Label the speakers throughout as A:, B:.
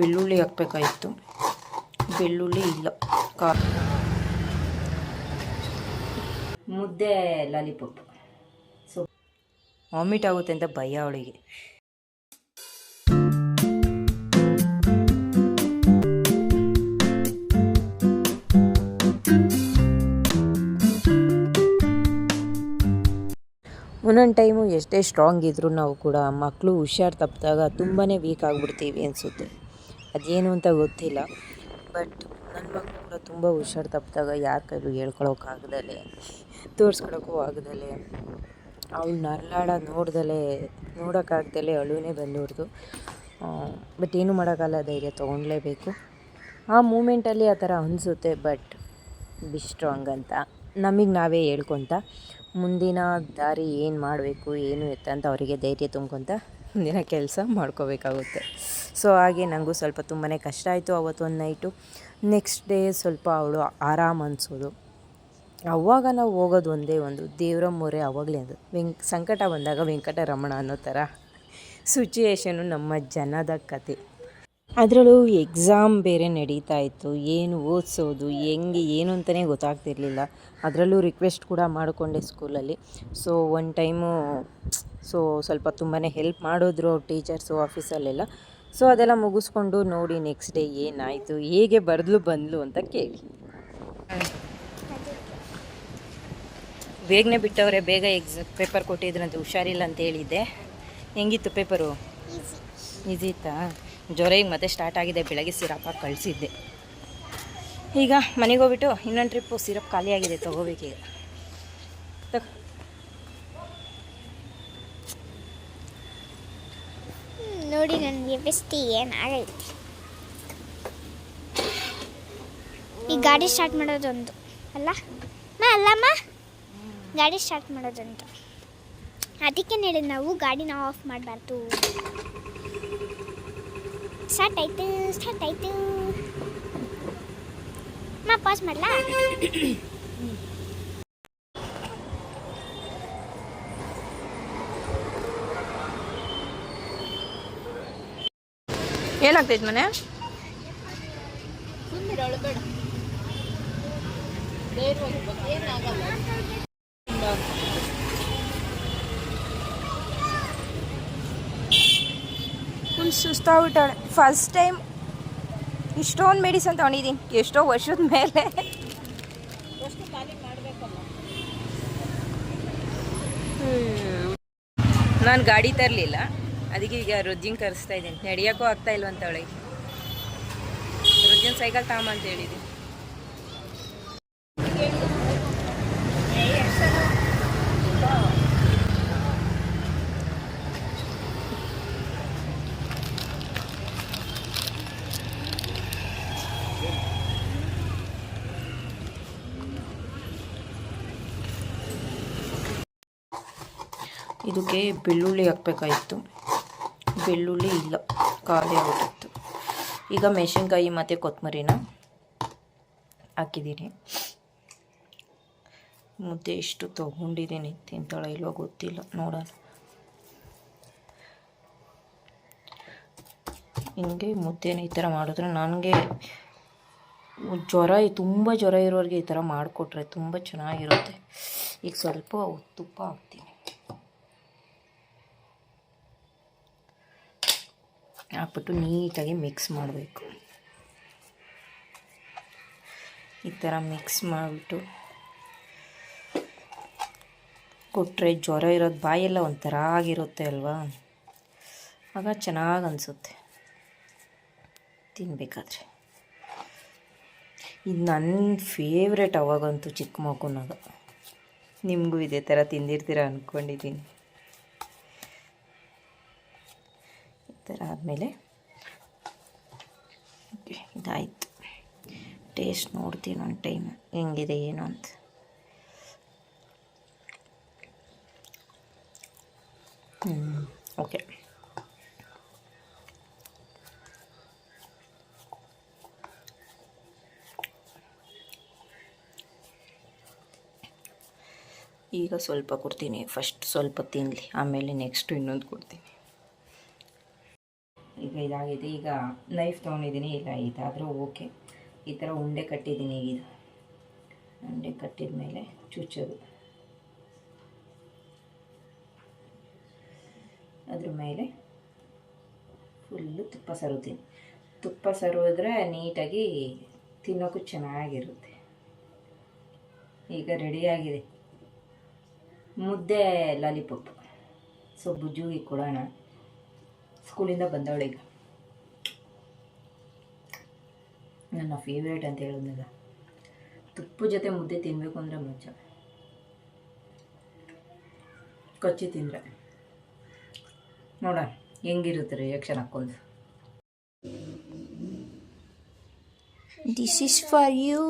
A: ಬೆಳ್ಳುಳ್ಳಿ ಹಾಕ್ಬೇಕಾಯಿತು. ಬೆಳ್ಳುಳ್ಳಿ ಇಲ್ಲ. ಕಾ ಮುದ್ದೆ ಲಾಲಿಪಾಪ್. ಸೊ ವಾಮಿಟ್ ಆಗುತ್ತೆ ಅಂತ ಭಯ ಅವಳಿಗೆ. ಒಂದೊಂದು ಟೈಮು ಎಷ್ಟೇ ಸ್ಟ್ರಾಂಗ್ ಇದ್ದರೂ ನಾವು ಕೂಡ ಮಕ್ಕಳು ಹುಷಾರು ತಪ್ಪಿದಾಗ ತುಂಬಾ ವೀಕ್ ಆಗಿಬಿಡ್ತೀವಿ ಅನಿಸುತ್ತೆ. ಅದೇನು ಅಂತ ಗೊತ್ತಿಲ್ಲ. ಬಟ್ ನನ್ನ ಮಗಳು ಕೂಡ ತುಂಬ ಹುಷಾರು ತಪ್ಪಿದಾಗ ಯಾರ ಕೈಲೂ ಹೇಳ್ಕೊಳೋಕ್ಕಾಗ್ದಲೆ ತೋರಿಸ್ಕೊಳಕ್ಕೂ ಆಗ್ದಲೆ, ಅವಳು ನರಳಾಡ ನೋಡ್ದಲೇ ನೋಡೋಕ್ಕಾಗ್ದಲೆ ಅಳುನೇ ಬಂದವ್ರದ್ದು ಬಟ್ ಏನೂ ಮಾಡೋಕ್ಕಲ್ಲ ಧೈರ್ಯ ತೊಗೊಳ್ಲೇಬೇಕು ಆ ಮೂಮೆಂಟಲ್ಲಿ ಆ ಥರ ಅನಿಸುತ್ತೆ, ಬಟ್ ಬಿ ಸ್ಟ್ರಾಂಗ್ ಅಂತ. ನಮಗೆ ನಾವೇ ಹೇಳ್ಕೊತ, ಮುಂದಿನ ದಾರಿ ಏನು ಮಾಡಬೇಕು, ಏನು ಎತ್ತ ಅಂತ ಅವರಿಗೆ ಧೈರ್ಯ ತುಂಬ್ಕೊತ, ಮುಂದಿನ ಕೆಲಸ ಮಾಡ್ಕೋಬೇಕಾಗುತ್ತೆ. ಸೊ ಹಾಗೆ ನನಗೂ ಸ್ವಲ್ಪ ತುಂಬಾ ಕಷ್ಟ ಆಯಿತು ಅವತ್ತೊಂದು ನೈಟು ನೆಕ್ಸ್ಟ್ ಡೇ ಸ್ವಲ್ಪ ಅವಳು ಆರಾಮ ಅನಿಸೋದು. ಅವಾಗ ನಾವು ಹೋಗೋದು ಒಂದೇ ಒಂದು, ದೇವರ ಮೊರೆ ಅವಾಗಲೇ ಅದು. ವೆಂಕ್, ಸಂಕಟ ಬಂದಾಗ ವೆಂಕಟರಮಣ ಅನ್ನೋ ಥರ ಸಿಚುಯೇಷನು ನಮ್ಮ ಜನದ ಕತೆ. ಅದರಲ್ಲೂ ಎಕ್ಸಾಮ್ ಬೇರೆ ನಡೀತಾ ಇತ್ತು, ಏನು ಓದಿಸೋದು, ಹೆಂಗೆ, ಏನು ಅಂತಲೇ ಗೊತ್ತಾಗ್ತಿರ್ಲಿಲ್ಲ. ಅದರಲ್ಲೂ ರಿಕ್ವೆಸ್ಟ್ ಕೂಡ ಮಾಡಿಕೊಂಡೆ ಸ್ಕೂಲಲ್ಲಿ ಸೊ ಒನ್ ಟೈಮು ಸೊ ಸ್ವಲ್ಪ ತುಂಬಾ ಹೆಲ್ಪ್ ಮಾಡಿದ್ರು ಟೀಚರ್ಸು ಆಫೀಸಲ್ಲೆಲ್ಲ ಸೊ ಅದೆಲ್ಲ ಮುಗಿಸ್ಕೊಂಡು ನೋಡಿ ನೆಕ್ಸ್ಟ್ ಡೇ ಏನಾಯಿತು ಹೇಗೆ ಬರೆದ್ಲು ಬಂದ್ಲು ಅಂತ ಕೇಳಿ. ಬೇಗನೆ ಬಿಟ್ಟವ್ರೆ ಬೇಗ ಎಕ್ಸ್ ಪೇಪರ್ ಕೊಟ್ಟಿದ್ರಂತೆ ಹುಷಾರಿಲ್ಲ ಅಂತ ಹೇಳಿದ್ದೆ. ಹೆಂಗಿತ್ತು ಪೇಪರು ಈಸಿ ಇತ್ತಾ? ಜ್ವರ ಈಗ ಮತ್ತೆ ಸ್ಟಾರ್ಟ್ ಆಗಿದೆ ಬೆಳಗ್ಗೆ ಸಿರಪ್ ಹಾಕಿ ಕಳಿಸಿದ್ದೆ. ಈಗ ಮನೆಗೆ ಹೋಗ್ಬಿಟ್ಟು ಇನ್ನೊಂದು ಟ್ರಿಪ್ಪು ಸಿರಪ್ ಖಾಲಿಯಾಗಿದೆ ತೊಗೋಬೇಕೀಗ.
B: ನೋಡಿ ನನಗೆ ಬೆಸ್ಟ್ ಏನಾಗೈತಿ. ಈ ಗಾಡಿ ಸ್ಟಾರ್ಟ್ ಮಾಡೋದೊಂದು, ಅಲ್ಲ? ಮಾ ಅಲ್ಲಮ್ಮ? ಗಾಡಿ ಸ್ಟಾರ್ಟ್ ಮಾಡೋದೊಂದು. ಅದಕ್ಕೆ ಹೇಳಿ ನಾವು ಗಾಡಿನ ಆಫ್ ಮಾಡಬಾರ್ದು. ಸ್ಟಾರ್ಟ್ ಆಯ್ತು ಸ್ಟಾರ್ಟ್ ಆಯ್ತು. ಮಾ ಪಾಸ್ ಮಾಡಲಾ?
A: ಏನಾಗ್ತೈತೆ ಮನೆ? ಫುಲ್ ಸುಸ್ತಾಗ್ಬಿಟ್ಟಾಳೆ. ಫಸ್ಟ್ ಟೈಮ್ ಇಷ್ಟೊಂದು ಮೆಡಿಸನ್ ತೊಗೊಂಡಿದ್ದೀನಿ ಎಷ್ಟೋ ವರ್ಷದ ಮೇಲೆ. ನಾನು ಗಾಡಿ ತರಲಿಲ್ಲ. ಅದಕ್ಕೆ ಈಗ ರುಜ್ಜಿನ ಕರೆಸ್ತಾ ಇದ್ದೀನಿ. ನಡೆಯೋಕ್ಕೂ ಆಗ್ತಾ ಇಲ್ವಂತ ಅವಳಿಗೆ. ರುಜ್ಜಿನ ಸೈಕಲ್ ತಗೊಂಬಂತ ಹೇಳಿದ್ದೀನಿ ಇದಕ್ಕೆ ಬೆಳ್ಳುಳ್ಳಿ ಹಾಕ್ಬೇಕಾಯಿತು ಬೆಳ್ಳುಳ್ಳಿ ಇಲ್ಲ, ಖಾಲಿ ಆಗ್ಬಿಟ್ಟಿತ್ತು. ಈಗ ಮೆಣಸಿನ್ಕಾಯಿ ಮತ್ತು ಕೊತ್ತಂಬರಿನ ಹಾಕಿದ್ದೀನಿ. ಮುದ್ದೆ ಇಷ್ಟು ತೊಗೊಂಡಿದ್ದೀನಿ ತಿಂತಾಳ ಇಲ್ವೋ ಗೊತ್ತಿಲ್ಲ, ನೋಡೋಣ. ಹಿಂಗೆ ಮುದ್ದೆನ ಈ ಥರ ಮಾಡಿದ್ರೆ ನನಗೆ ಜ್ವರ ತುಂಬ ಜ್ವರ ಇರೋರಿಗೆ ಈ ಥರ ಮಾಡಿಕೊಟ್ರೆ ತುಂಬ ಚೆನ್ನಾಗಿರುತ್ತೆ. ಈಗ ಸ್ವಲ್ಪ ತುಪ್ಪ ಹಾಕ್ತೀನಿ ಹಾಕ್ಬಿಟ್ಟು ನೀಟಾಗಿ ಮಿಕ್ಸ್ ಮಾಡಬೇಕು. ಈ ಥರ ಮಿಕ್ಸ್ ಮಾಡಿಬಿಟ್ಟು ಕೊಟ್ಟರೆ ಜ್ವರ ಇರೋದು ಬಾಯೆಲ್ಲ ಒಂಥರ ಆಗಿರುತ್ತೆ ಅಲ್ವಾ? ಆಗ ಚೆನ್ನಾಗಿ ಅನಿಸುತ್ತೆ. ತಿನ್ನಬೇಕಾದ್ರೆ ಇದು ನನ್ನ ಫೇವ್ರೆಟ್ ಅವಾಗಂತೂ ಚಿಕ್ಕ ಮಗುನಾಗ. ನಿಮಗೂ ಇದೇ ಥರ ತಿಂದಿರ್ತೀರ ಅಂದ್ಕೊಂಡಿದ್ದೀನಿ ಈ ಥರ ಆದಮೇಲೆ ಇದಾಯಿತು. ಟೇಸ್ಟ್ ನೋಡ್ತೀನಿ ಒಂದು ಟೈಮ್ ಹೆಂಗಿದೆ, ಏನು ಅಂತ. ಓಕೆ ಈಗ ಸ್ವಲ್ಪ ಕೊಡ್ತೀನಿ. ಫಸ್ಟ್ ಸ್ವಲ್ಪ ತಿನ್ನಲಿ ಆಮೇಲೆ ನೆಕ್ಸ್ಟು ಇನ್ನೊಂದು ಕೊಡ್ತೀನಿ. ಈಗ ಇದಾಗಿದೆ. ಈಗ ನೈಫ್ ತೊಗೊಂಡಿದ್ದೀನಿ. ಇಲ್ಲ ಇದಾದರೂ ಓಕೆ ಈ ಥರ ಉಂಡೆ ಕಟ್ಟಿದ್ದೀನಿ ಈಗ ಇದು. ಉಂಡೆ ಕಟ್ಟಿದ ಮೇಲೆ ಚುಚ್ಚೋದು. ಅದ್ರ ಮೇಲೆ ಫುಲ್ಲು ತುಪ್ಪ ಸರುತ್ತೀನಿ. ತುಪ್ಪ ಸರಿದ್ರೆ ನೀಟಾಗಿ ತಿನ್ನೋಕ್ಕೂ ಚೆನ್ನಾಗಿರುತ್ತೆ. ಈಗ ರೆಡಿಯಾಗಿದೆ ಮುದ್ದೆ ಲಾಲಿಪಾಪ್ ಸೊ ಬುಜ್ಜುಗೆ ಕೊಡೋಣ. ಸ್ಕೂಲಿಂದ ಬಂದವಳೀಗ. ನನ್ನ ಫೇವ್ರೇಟ್ ಅಂತ ಹೇಳಿದ್ನಲ್ಲ. ತುಪ್ಪ ಜೊತೆ ಮುದ್ದೆ ತಿನ್ನಬೇಕು ಅಂದರೆ ಮಜ್ಜ ಕೊಚ್ಚಿ ತಿಂದರೆ. ನೋಡ ಹೆಂಗಿರುತ್ತೆ ರಿಯಾಕ್ಷನ್ ಹಾಕ್ಕೊಂಡು
B: ದಿಸ್ ಇಸ್ ಫಾರ್ ಯು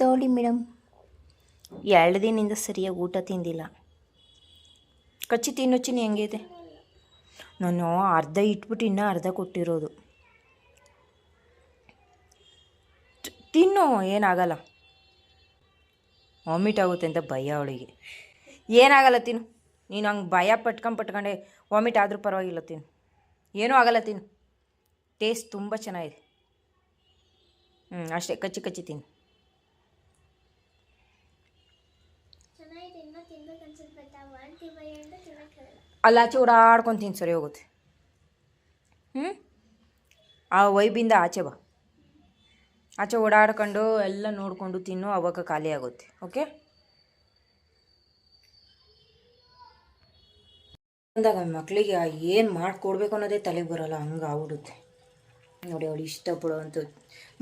B: ತೋಳಿ ಮೇಡಮ್
A: ಎರಡು ದಿನದಿಂದ ಸರಿಯಾಗಿ ಊಟ ತಿಂದಿಲ್ಲ. ಕಚ್ಚಿ ತಿನ್ನೋಚಿನಿ ಹೆಂಗೈತೆ ನಾನು ಅರ್ಧ ಇಟ್ಬಿಟ್ಟು ಇನ್ನೂ ಅರ್ಧ ಕೊಟ್ಟಿರೋದು. ತಿನ್ನು ಏನಾಗಲ್ಲ. ವಾಮಿಟ್ ಆಗುತ್ತೆ ಅಂತ ಭಯ ಅವಳಿಗೆ. ಏನಾಗಲ್ಲ ತಿನ್ನು. ನೀನು ಹಂಗೆ ಭಯ ಪಟ್ಕೊಂಡು ಪಟ್ಕೊಂಡೆ ವಾಮಿಟ್ ಆದರೂ ಪರವಾಗಿಲ್ಲ ತಿನ್ನು. ಏನೂ ಆಗಲ್ಲ ತಿನ್ನು. ಟೇಸ್ಟ್ ತುಂಬ ಚೆನ್ನಾಗಿದೆ. ಹ್ಞೂ ಅಷ್ಟೇ ಕಚ್ಚಿ ಕಚ್ಚಿ ತಿನ್ನು.
B: ಚೆನ್ನಾಗಿದೆ ಇನ್ನೂ ತಿನ್ಬೇಕು ಅನ್ಸುತ್ತೆ ವಾಂತಿ ಭಯ ಅಂತ ತಿನ್ನಕ್ಕಾಗಲ್ಲ
A: ಅಲ್ಲಿ, ಆಚೆ ತಿನ್ನು ಸರಿ ಹೋಗುತ್ತೆ. ಹ್ಞೂ ಆ ವೈಬಿಂದ ಆಚೆ ಬಾ. ಆಚೆ ಓಡಾಡ್ಕೊಂಡು ಎಲ್ಲ ನೋಡಿಕೊಂಡು ತಿನ್ನು, ಅವಾಗ ಖಾಲಿ ಆಗುತ್ತೆ. ಓಕೆ ಅಂದಾಗ ಮಕ್ಕಳಿಗೆ ಏನು ಮಾಡಿಕೊಡ್ಬೇಕು ಅನ್ನೋದೇ ತಲೆಗೆ ಬರೋಲ್ಲ, ಹಂಗೆ ಆಗ್ಬಿಡುತ್ತೆ. ನೋಡಿ ಅವಳು ಇಷ್ಟಪಡುವಂಥ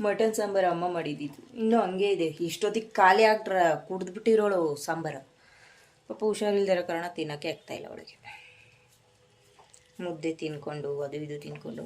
A: ಮಟನ್ ಸಾಂಬಾರು ಅಮ್ಮ ಮಾಡಿದ್ದಿದ್ದು. ಇನ್ನೂ ಹಂಗೆ ಇದೆ. ಇಷ್ಟೊತ್ತಿಗೆ ಖಾಲಿ ಆಗ್ತಾರೆ ಕುಡಿದ್ಬಿಟ್ಟಿರೋಳು ಸಾಂಬಾರು. ಪಾಪ ಹುಷಾರಿಲ್ದಿರೋ ಕಾರಣ ತಿನ್ನೋಕ್ಕೆ ಆಗ್ತಾಯಿಲ್ಲ ಅವಳಿಗೆ. ಮುದ್ದೆ ತಿನ್ಕೊಂಡು, ಅದು ಇದು ತಿನ್ಕೊಂಡು.